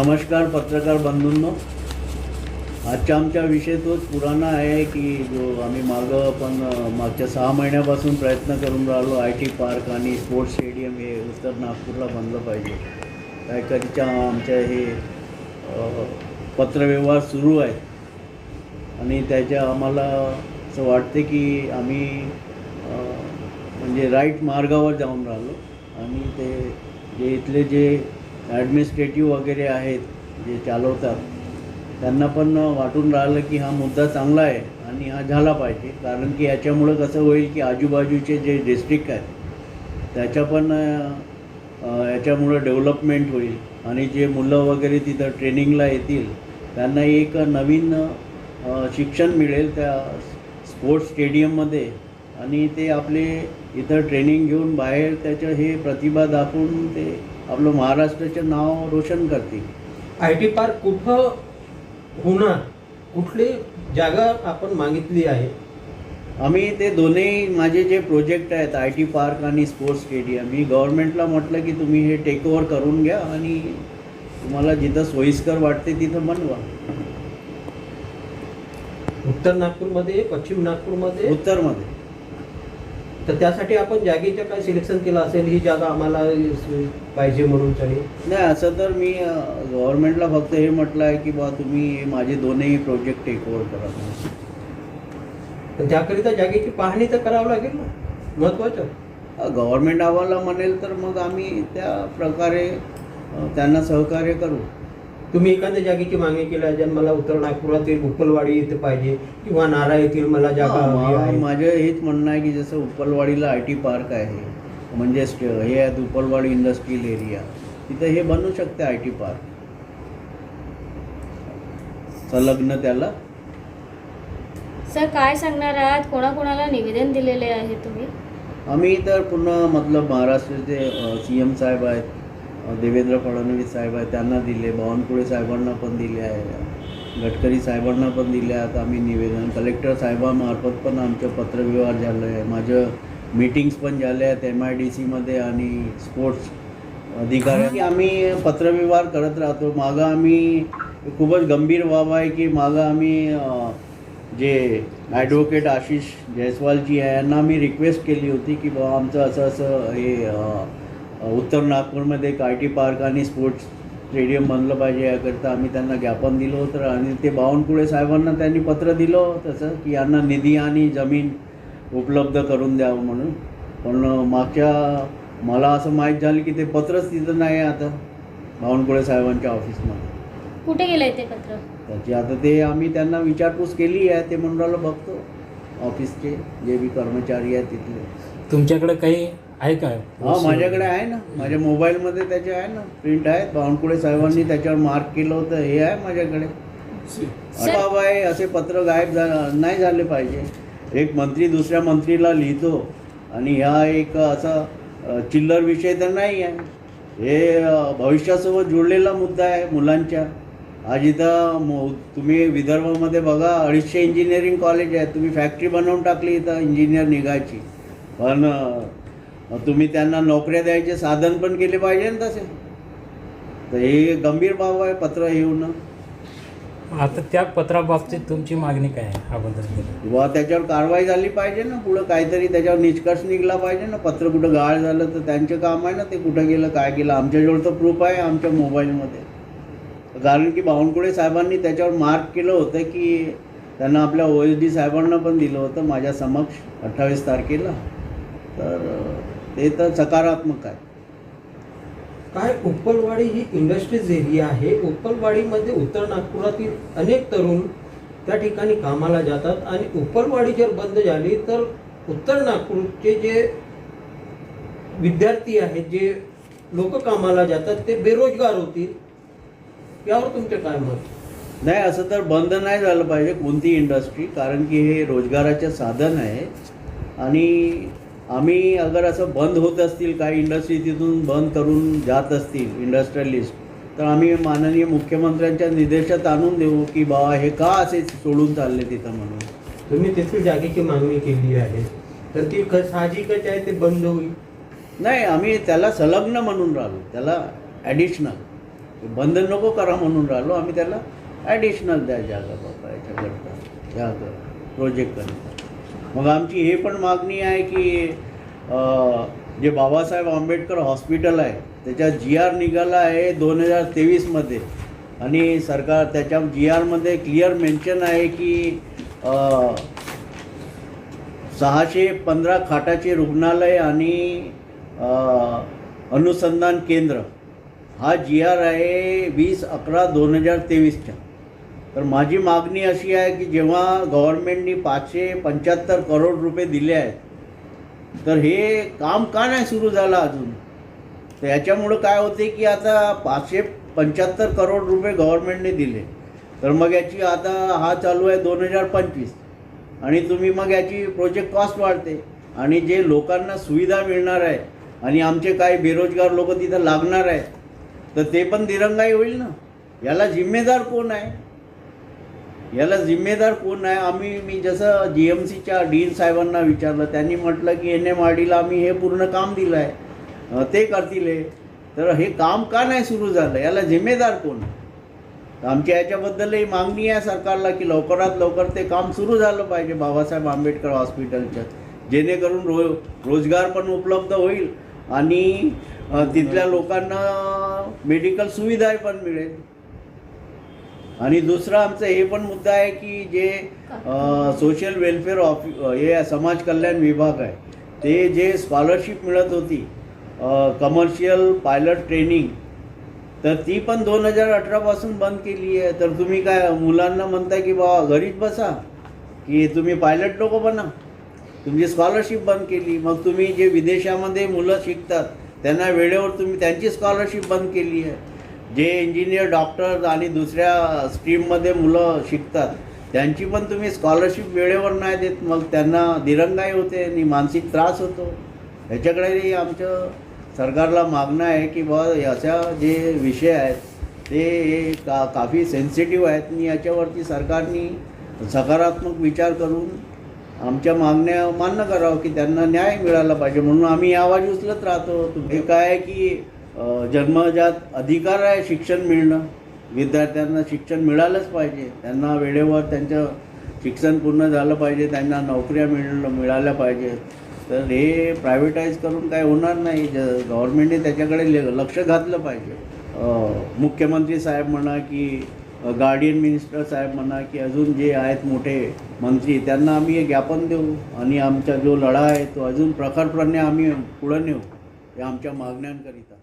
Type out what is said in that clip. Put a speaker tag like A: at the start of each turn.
A: नमस्कार पत्रकार बंधूंनो. आजचा आमचा विषय तोच पुराणा आहे की जो आम्ही मागं पण मागच्या सहा महिन्यापासून प्रयत्न करून राहिलो आय टी पार्क आणि स्पोर्ट्स स्टेडियम हे उत्तर नागपूरला बनलं पाहिजे. त्याकरिता आमच्या हे पत्रव्यवहार सुरू आहेत आणि त्याच्या आम्हाला असं वाटते की आम्ही म्हणजे राईट मार्गावर जाऊन राहिलो. आणि ते जे इथले जे ॲडमिनिस्ट्रेटिव्ह वगैरे आहेत जे चालवतात त्यांना पण वाटून राहिलं की हा मुद्दा चांगला आहे आणि हा झाला पाहिजे. कारण की याच्यामुळं कसं होईल की आजूबाजूचे जे डिस्ट्रिक्ट आहेत त्याच्या पण याच्यामुळं डेव्हलपमेंट होईल. आणि जे मुलं वगैरे तिथं ट्रेनिंगला येतील त्यांना एक नवीन शिक्षण मिळेल त्या स्पोर्ट्स स्टेडियममध्ये आणि ते आपले इथं ट्रेनिंग घेऊन बाहेर त्याचं हे प्रतिभा दाखवून ते आपलं महाराष्ट्राचं नाव रोशन करतील
B: आय टी पार्क कुठं होणार? कुठली जागा आपण मागितली आहे?
A: आम्ही ते दोन्ही माझे जे प्रोजेक्ट आहेत आय टी पार्क आणि स्पोर्ट्स स्टेडियम मी गव्हर्नमेंटला म्हटलं की तुम्ही हे टेक ओव्हर करून घ्या आणि तुम्हाला जिथं सोयीस्कर वाटते तिथं बनवा.
B: उत्तर नागपूरमध्ये पश्चिम नागपूरमध्ये?
A: उत्तरमध्ये.
B: तर त्यासाठी आपण जागेचं काय सिलेक्शन केलं असेल ही जागा आम्हाला पाहिजे म्हणून तरी.
A: नाही असं तर मी गव्हर्नमेंटला फक्त हे म्हटलं आहे की बा तुम्ही माझे दोन्ही प्रोजेक्ट टेक ओव्हर करा.
B: तर त्याकरिता जागेची पाहणी तर करावं लागेल ना? महत्वाचं.
A: गव्हर्नमेंट आम्हाला म्हणेल तर मग आम्ही त्या प्रकारे त्यांना सहकार्य करू.
B: तुम्ही एखाद्या जागेची मागणी केली आहे ज्यात मला उत्तर नागपुरातील उपलवाडी येथे पाहिजे किंवा नारा येथील मला जागा हवी
A: मा-
B: आहे.
A: माझं हेच म्हणणं आहे की जसं उपलवाडीला आय टी पार्क आहे म्हणजे स्टे- हे आहेत उपलवाडी इंडस्ट्रियल एरिया. तिथं हे बनू शकते आय टी पार्क. संलग्न त्याला.
C: सर काय सांगणार आहात? कोणाकोणाला निवेदन दिलेले आहे तुम्ही?
A: आम्ही तर पूर्ण मतलब महाराष्ट्राचे सी एम साहेब आहेत देवेंद्र फडणवीस साहेब आहे त्यांना दिले. बावनकुळे साहेबांना पण दिले आहे. गडकरी साहेबांना पण दिले आहेत. आम्ही निवेदन. कलेक्टर साहेबांमार्फत पण आमचं पत्रव्यवहार झालं आहे. माझं मीटिंग्स पण झाल्या आहेत एम आय डी सीमध्ये आणि स्पोर्ट्स अधिकारी आम्ही पत्रव्यवहार करत राहतो. मागं आम्ही खूपच गंभीर बाब आहे की मागं आम्ही जे ॲडव्होकेट आशिष जयस्वालजी आहे यांना आम्ही रिक्वेस्ट केली होती की बाबा आमचं असं असं हे उत्तर नागपूरमध्ये एक आय टी पार्क आणि स्पोर्ट्स स्टेडियम बनलं पाहिजे याकरिता आम्ही त्यांना ज्ञापन दिलं होतं. आणि ते बावनकुळे साहेबांना त्यांनी पत्र दिलं तसं की यांना निधी आणि जमीन उपलब्ध करून द्यावं म्हणून. पण मागच्या मला असं माहीत झालं की ते पत्रच तिथं नाही आहे आता बावनकुळे साहेबांच्या ऑफिसमध्ये.
C: कुठे गेलंय ते पत्र?
A: त्याची आता ते आम्ही त्यांना विचारपूस केली आहे ते राहिलं बघतो. ऑफिसचे जे बी कर्मचारी आहेत तिथले.
D: तुमच्याकडे काही आहे का?
A: हा माझ्याकडे आहे ना. माझ्या मोबाईलमध्ये त्याचे आहे ना. प्रिंट आहेत. बावनकुळे साहेबांनी त्याच्यावर मार्क केलं होतं. हे आहे माझ्याकडे. आहे असे पत्र गायब झा नाही झाले पाहिजे. एक मंत्री दुसऱ्या मंत्रीला लिहितो. आणि ह्या एक असा चिल्लर विषय तर नाही आहे. हे भविष्यासोबत जोडलेला मुद्दा आहे मुलांच्या. आज इथं मो तुम्ही विदर्भामध्ये बघा अडीचशे इंजिनिअरिंग कॉलेज आहे तुम्ही फॅक्टरी बनवून टाकली इथं इंजिनियर निघायची. पण तुम्ही त्यांना नोकऱ्या द्यायचे साधन पण केले पाहिजे ना तसे. तर हे गंभीर बाब आहे पत्र येऊन
D: आता त्या पत्राबाबतीत तुमची मागणी काय आहे अगोदर
A: त्याच्यावर कारवाई झाली पाहिजे ना पुढं. काहीतरी त्याच्यावर निष्कर्ष निघला पाहिजे ना. पत्र कुठं गाळ झालं तर त्यांचं काम आहे ना ते कुठं गेलं काय केलं आमच्याजवळ तर प्रूफ आहे आमच्या मोबाईलमध्ये. कारण की बावनकुळे साहेबांनी त्याच्यावर मार्क केलं होतं की त्यांना आपल्या ओ एस डी साहेबांना पण दिलं होतं. माझ्या समक्ष अठ्ठावीस तारखेला. तर ते तर सकारात्मक आहे.
B: काय उपलवाडी ही इंडस्ट्रीज एरिया आहे? उपलवाडीमध्ये उत्तर नागपुरातील अनेक तरुण त्या ठिकाणी कामाला जातात आणि उपलवाडी जर बंद झाली तर उत्तर नागपूरचे जे विद्यार्थी आहेत जे लोक कामाला जातात ते बेरोजगार होतील. यावर तुमचे काय मत?
A: नाही असं तर बंद नाही झालं पाहिजे कोणती इंडस्ट्री कारण की हे रोजगाराचे साधन आहे. आणि आम्ही अगर असं बंद होत असतील काही इंडस्ट्री तिथून बंद करून जात असतील इंडस्ट्रियलिस्ट तर आम्ही माननीय मुख्यमंत्र्यांच्या निर्देशात आणून देऊ की बाबा हे का असे सोडून चालले तिथं म्हणून.
B: तुम्ही तेथील जागेची मागणी केली आहे तर ती साहजिकच आहे ते बंद होईल?
A: नाही आम्ही त्याला संलग्न म्हणून राहिलो त्याला ॲडिशनल बंद नको करा म्हणून राहिलो आम्ही त्याला ॲडिशनल द्या जागा बाबा याच्याकरता ह्या प्रोजेक्टकरता मग आमची हे पण मागणी आहे की जे बाबासाहेब आंबेडकर हॉस्पिटल आहे त्याच्यात जी आर निघाला आहे दोन हजार तेवीसमध्ये आणि सरकार त्याच्या जी आरमध्ये क्लिअर मेन्शन आहे की सहाशे पंधरा खाटाचे रुग्णालय आणि अनुसंधान केंद्र. हा जी आर आहे वीस अकरा दोन हजार तेवीसच्या. तर माझी मागणी अशी आहे की जेव्हा गव्हर्नमेंटनी पाचशे पंच्याहत्तर करोड रुपये दिले आहेत तर हे काम का नाही सुरू झालं अजून? तर याच्यामुळं काय होते की आता पाचशे पंच्याहत्तर करोड रुपये गव्हर्नमेंटने दिले. तर मग याची आता हा चालू आहे दोन हजार पंचवीस. आणि तुम्ही मग याची प्रोजेक्ट कॉस्ट वाढते. आणि जे लोकांना सुविधा मिळणार आहे आणि आमचे काही बेरोजगार लोक तिथं लागणार आहेत तर ते पण दिरंगाई होईल ना? याला जिम्मेदार कोण आहे? याला जिम्मेदार कोण आहे? आम्ही मी जसं जी एम सीच्या डीन साहेबांना विचारलं त्यांनी म्हटलं की एन एम आर डीला आम्ही हे पूर्ण काम दिलं आहे ते करतील हे. तर हे काम का नाही सुरू झालं? याला जिम्मेदार कोण आमच्या याच्याबद्दलही मागणी आहे सरकारला की लवकरात लवकर ते काम सुरू झालं पाहिजे बाबासाहेब आंबेडकर हॉस्पिटलचं. जेणेकरून रो रोजगार पण उपलब्ध होईल आणि तिथल्या लोकांना मेडिकल सुविधाही पण मिळेल. आणि दुसरं आमचं हे पण मुद्दा आहे की जे सोशल वेलफेअर ऑफ हे समाज कल्याण विभाग आहे ते जे स्कॉलरशिप मिळत होती कमर्शियल पायलट ट्रेनिंग तर ती पण दोन हजार अठरापासून बंद केली आहे. तर तुम्ही काय मुलांना म्हणताय की बाबा घरीच बसा की तुम्ही पायलट लोक बना. तुमची स्कॉलरशिप बंद केली. मग तुम्ही जे विदेशामध्ये मुलं शिकतात त्यांना वेळेवर तुम्ही त्यांची स्कॉलरशिप बंद केली आहे. जे इंजिनियर डॉक्टर्स आणि दुसऱ्या स्ट्रीममध्ये मुलं शिकतात त्यांची पण तुम्ही स्कॉलरशिप वेळेवर नाही देत. मग त्यांना दिरंगाई होते आणि मानसिक त्रास होतो. ह्याच्याकडेही आमचं सरकारला मागणं आहे की बा अशा जे विषय आहेत ते हे का काफी सेन्सिटिव्ह आहेत. आणि याच्यावरती सरकारने सकारात्मक विचार करून आमच्या मागण्या मान्य करावं की त्यांना न्याय मिळाला पाहिजे. म्हणून आम्ही आवाज उचलत राहतो. हे काय आहे की जन्मजात अधिकार आहे शिक्षण मिळणं. विद्यार्थ्यांना शिक्षण मिळालंच पाहिजे. त्यांना वेळेवर त्यांचं शिक्षण पूर्ण झालं पाहिजे. त्यांना नोकऱ्या मिळणं मिळाल्या पाहिजेत तर हे प्रायव्हेटाईज करून काय होणार नाही. ज गव्हर्नमेंटने त्याच्याकडे ले- लक्ष घातलं पाहिजे. मुख्यमंत्री साहेब म्हणा की गार्डियन मिनिस्टर साहेब म्हणा की अजून जे आहेत मोठे मंत्री त्यांना आम्ही हे ज्ञापन देऊ. आणि आमचा जो लढा आहे तो अजून प्रखरपणे आम्ही पुढं नेऊ. या आमच्या मागण्यांकरिता.